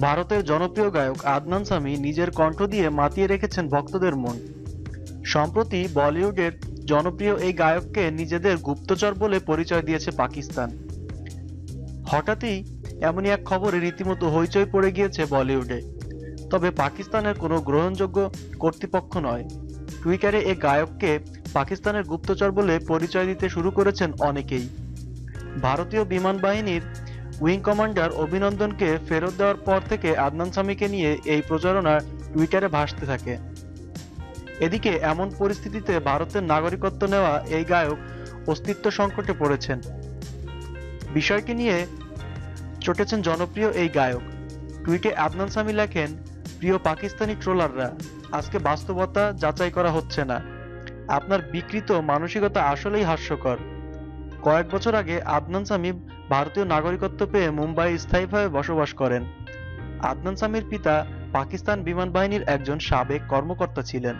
ভারতের জনপ্রিয় গায়ক আদনান সামি নিজের কণ্ঠ দিয়ে মাতিয়ে রেখেছেন ভক্তদের মন। সম্প্রতি বলিউডের জনপ্রিয় এই গায়ককে নিজেদের গুপ্তচর বলে পরিচয় দিয়েছে পাকিস্তান। হঠাৎই এমনই এক খবরে রীতিমতো হইচই পড়ে গিয়েছে বলিউডে। তবে পাকিস্তানের কোনো গ্রহণযোগ্য কর্তৃপক্ষ নয়। টুইটারে এ গায়ককে পাকিস্তানের গুপ্তচর বলে পরিচয় দিতে শুরু করেছেন অনেকেই। ভারতীয় বিমান বাহিনীর উইং কমান্ডার অভিনন্দনকে ফেরত দেওয়ার পর থেকে আদনান সামিকে নিয়ে এই প্রচারণা টুইটারে ভাসতে থাকে। এদিকে এমন পরিস্থিতিতে ভারতের নাগরিকত্ব নেওয়া এই গায়ক অস্তিত্ব সংকটে পড়েছেন। বিষয়টি নিয়ে চটেছেন জনপ্রিয় এই গায়ক। টুইটে আদনান সামি লেখেন, প্রিয় পাকিস্তানি ট্রোলাররা, আজকে বাস্তবতা যাচাই করা হচ্ছে না। আপনার বিকৃত মানসিকতা আসলেই হাস্যকর। কয়েক বছর আগে আদনান সামি ভারতীয় নাগরিকত্ব পেয়ে মুম্বাই স্থায়ীভাবে বসবাস করেন। আদনান সামির পিতা পাকিস্তান বিমান বাহিনীর একজন সাবেক কর্মকর্তা ছিলেন।